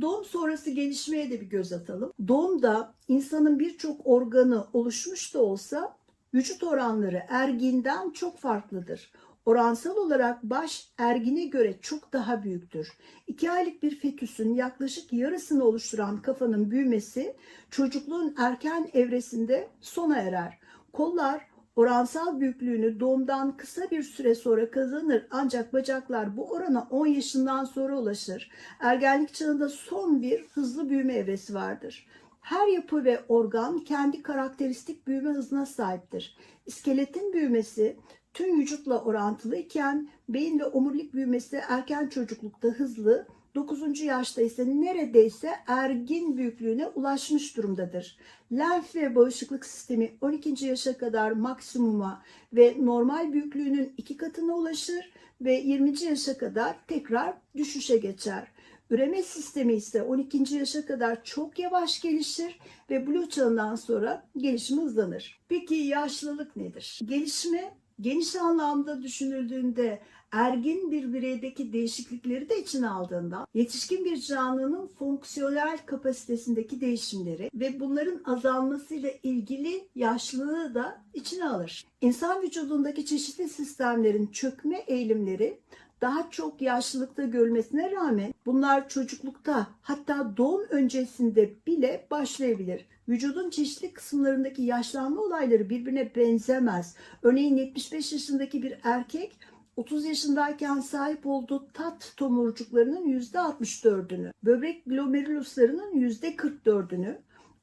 Doğum sonrası gelişmeye de bir göz atalım. Doğumda insanın birçok organı oluşmuş da olsa vücut oranları erginden çok farklıdır. Oransal olarak baş ergine göre çok daha büyüktür. 2 aylık bir fetüsün yaklaşık yarısını oluşturan kafanın büyümesi çocukluğun erken evresinde sona erer. Kollar oransal büyüklüğünü doğumdan kısa bir süre sonra kazanır ancak bacaklar bu orana 10 yaşından sonra ulaşır. Ergenlik çağında son bir hızlı büyüme evresi vardır. Her yapı ve organ kendi karakteristik büyüme hızına sahiptir. İskeletin büyümesi tüm vücutla orantılı iken beyin ve omurilik büyümesi erken çocuklukta hızlı, 9. yaşta ise neredeyse ergin büyüklüğüne ulaşmış durumdadır. Lenf ve bağışıklık sistemi 12. yaşa kadar maksimuma ve normal büyüklüğünün iki katına ulaşır ve 20. yaşa kadar tekrar düşüşe geçer. Üreme sistemi ise 12. yaşa kadar çok yavaş gelişir ve blue çağından sonra gelişimi hızlanır. Peki yaşlılık nedir? Gelişme geniş anlamda düşünüldüğünde ergin bir bireydeki değişiklikleri de içine aldığında yetişkin bir canlının fonksiyonel kapasitesindeki değişimleri ve bunların azalmasıyla ilgili yaşlılığı da içine alır. İnsan vücudundaki çeşitli sistemlerin çökme eğilimleri daha çok yaşlılıkta görülmesine rağmen bunlar çocuklukta hatta doğum öncesinde bile başlayabilir. Vücudun çeşitli kısımlarındaki yaşlanma olayları birbirine benzemez. Örneğin 75 yaşındaki bir erkek 30 yaşındayken sahip olduğu tat tomurcuklarının %64'ünü, böbrek glomeruluslarının %44'ünü,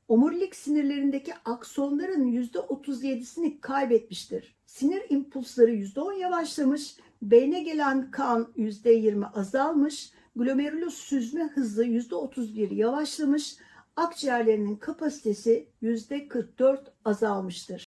omurilik sinirlerindeki aksonların %37'sini kaybetmiştir. Sinir impulsları %10 yavaşlamış, beyne gelen kan %20 azalmış, glomerulus süzme hızı %31 yavaşlamış, akciğerlerinin kapasitesi %44 azalmıştır.